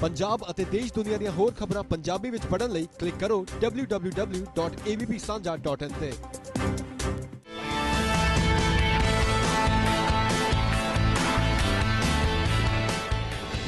ਪੰਜਾਬ ਅਤੇ ਦੇਸ਼ ਦੁਨੀਆ ਦੀਆਂ ਹੋਰ ਖਬਰਾਂ ਪੰਜਾਬੀ ਵਿੱਚ ਪੜ੍ਹਨ ਲਈ ਕਲਿੱਕ ਕਰੋ www.avpsanja.in ਤੇ।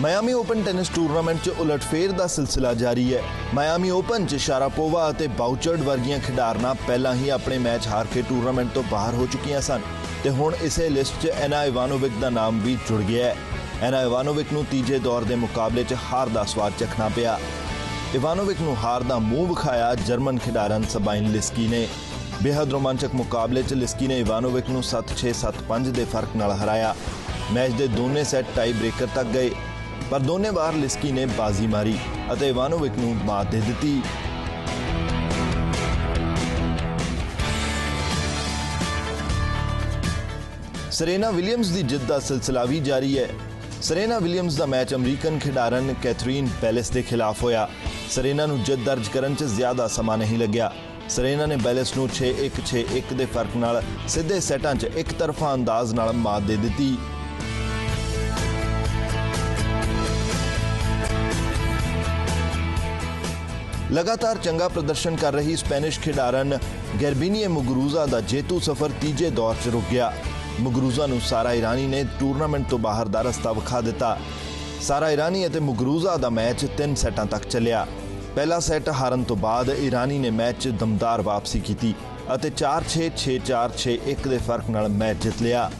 ਮਾਇਆਮੀ ਓਪਨ ਟੈਨਿਸ ਟੂਰਨਾਮੈਂਟ 'ਚ ਉਲਟਫੇਰ ਦਾ ਸਿਲਸਿਲਾ ਜਾਰੀ ਹੈ। ਮਾਇਆਮੀ ਓਪਨ 'ਚ ਸ਼ਾਰਾਪੋਵਾ ਅਤੇ ਬਾਊਚਰਡ ਵਰਗੀਆਂ ਖਿਡਾਰਨਾਂ ਪਹਿਲਾਂ ਹੀ ਆਪਣੇ ਮੈਚ ਹਾਰ ਕੇ ਟੂਰਨਾਮੈਂਟ ਤੋਂ ਬਾਹਰ ਹੋ ਚੁੱਕੀਆਂ ਸਨ ਤੇ ਹੁਣ ਇਸੇ ਲਿਸਟ 'ਚ ਐਨਾ ਇਵਾਨੋਵਿਕ ਦਾ ਨਾਮ ਵੀ ਜੁੜ ਗਿਆ ਹੈ। ਐਨਾ ਇਵਾਨੋਵਿਕ ਨੂੰ ਤੀਜੇ ਦੌਰ ਦੇ ਮੁਕਾਬਲੇ 'ਚ ਹਾਰ ਦਾ ਸਵਾਦ ਚੱਖਣਾ ਪਿਆ। ਇਵਾਨੋਵਿਕ ਨੂੰ ਹਾਰ ਦਾ ਮੂੰਹ ਵਿਖਾਇਆ ਜਰਮਨ ਖਿਡਾਰਨ ਸਬਾਈਨ ਲਿਸਕੀ ਨੇ ਬੇहद ਰੋਮਾਂਚਕ ਮੁਕਾਬਲੇ 'ਚ ਲਿਸਕੀ ਨੇ ਇਵਾਨੋਵਿਕ ਨੂੰ 7-6 7-5 ਦੇ ਫ਼ਰਕ ਨਾਲ ਹਰਾਇਆ। ਮੈਚ ਦੇ ਦੋਨੇ ਸੈੱਟ ਟਾਈ ਬ੍ਰੇਕਰ ਤੱਕ ਗਏ, ਪਰ ਦੋਨੇ ਵਾਰ ਲਿਸਕੀ ਨੇ ਬਾਜ਼ੀ ਮਾਰੀ ਅਤੇ ਇਵਾਨੋਵਿਕ ਨੂੰ ਮਾਤ ਦੇ ਦਿੱਤੀ। ਸਰੀਨਾ ਵਿਲੀਅਮਸ ਦੀ ਜਿੱਤ ਦਾ ਸਿਲਸਿਲਾ ਵੀ ਜਾਰੀ ਹੈ। ਸਰੇਨਾ ਵਿਲੀਅਮਸ ਦਾ ਮੈਚ ਅਮਰੀਕਨ ਖਿਡਾਰਨ ਕੈਥਰੀਨ ਪੈਲੇਸ ਦੇ ਖਿਲਾਫ ਹੋਇਆ। ਸਰੇਨਾ ਨੂੰ ਜਿੱਤ ਦਰਜ ਕਰਨ 'ਚ ਜ਼ਿਆਦਾ ਸਮਾਂ ਨਹੀਂ ਲੱਗਿਆ। ਸਰੇਨਾ ਨੇ ਪੈਲੇਸ ਨੂੰ 6-1 6-1 ਦੇ ਫ਼ਰਕ ਨਾਲ ਸਿੱਧੇ ਸੈਟਾਂ 'ਚ ਇੱਕ ਤਰਫਾ ਅੰਦਾਜ਼ ਨਾਲ ਮਾਤ ਦੇ ਦਿੱਤੀ। ਲਗਾਤਾਰ ਚੰਗਾ ਪ੍ਰਦਰਸ਼ਨ ਕਰ ਰਹੀ ਸਪੈਨਿਸ਼ ਖਿਡਾਰਨ ਗੈਰਬੀਨੀਏ ਮੁਗਰੂਜ਼ਾ ਦਾ ਜੇਤੂ ਸਫ਼ਰ ਤੀਜੇ ਦੌਰ 'ਚ ਰੁਕ ਗਿਆ। ਮਗਰੂਜ਼ਾ ਨੂੰ ਸਾਰਾ ਇਰਾਨੀ ਨੇ ਟੂਰਨਾਮੈਂਟ ਤੋਂ ਬਾਹਰ ਦਾ ਰਸਤਾ ਵਿਖਾ ਦਿੱਤਾ। ਸਾਰਾ ਇਰਾਨੀ ਅਤੇ ਮਗਰੂਜ਼ਾ ਦਾ ਮੈਚ 3 ਸੈੱਟਾਂ ਤੱਕ ਚੱਲਿਆ। ਪਹਿਲਾ ਸੈੱਟ ਹਾਰਨ ਤੋਂ ਬਾਅਦ ਇਰਾਨੀ ਨੇ ਮੈਚ 'ਚ ਦਮਦਾਰ ਵਾਪਸੀ ਕੀਤੀ ਅਤੇ 4-6 6-4 6-1 ਦੇ ਫ਼ਰਕ ਨਾਲ ਮੈਚ ਜਿੱਤ ਲਿਆ।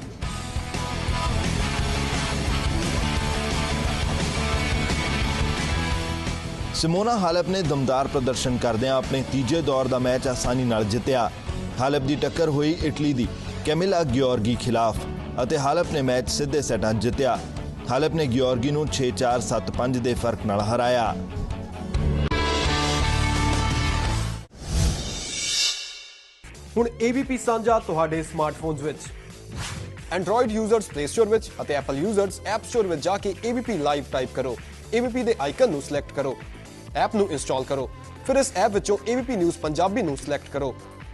ਸਿਮੋਨਾ ਹਾਲਪ ਨੇ ਦਮਦਾਰ ਪ੍ਰਦਰਸ਼ਨ ਕਰਦਿਆਂ ਆਪਣੇ ਤੀਜੇ ਦੌਰ ਦਾ ਮੈਚ ਆਸਾਨੀ ਨਾਲ ਜਿੱਤਿਆ। ਹਾਲਪ ਦੀ ਟੱਕਰ ਹੋਈ ਇਟਲੀ ਦੀ। ਕੈਮਿਲਾ ਗਿਓਰਗੀ ਖਿਲਾਫ ਅਤੇ ਹਾਲਪ ਨੇ ਮੈਚ ਸਿੱਧੇ ਸੈਟਾਂ ਜਿੱਤਿਆ। ਹਾਲਪ ਨੇ ਗਿਓਰਗੀ ਨੂੰ 6-4 7-5 ਦੇ ਫ਼ਰਕ ਨਾਲ ਹਰਾਇਆ। ਹੁਣ ABP ਸਾਂਝਾ ਤੁਹਾਡੇ ਸਮਾਰਟਫੋਨਸ ਵਿੱਚ। Android ਯੂਜ਼ਰਸ Play Store ਵਿੱਚ ਅਤੇ Apple ਯੂਜ਼ਰਸ App Store ਵਿੱਚ ਜਾ ਕੇ ABP ਲਾਈਵ ਟਾਈਪ ਕਰੋ। ABP ਦੇ ਆਈਕਨ ਨੂੰ ਸਿਲੈਕਟ ਕਰੋ। ਐਪ ਨੂੰ ਇੰਸਟਾਲ ਕਰੋ। ਫਿਰ ਇਸ ਐਪ ਵਿੱਚੋਂ ABP ਨਿਊਜ਼ ਪੰਜਾਬੀ ਨੂੰ ਸਿਲੈਕਟ ਕਰੋ।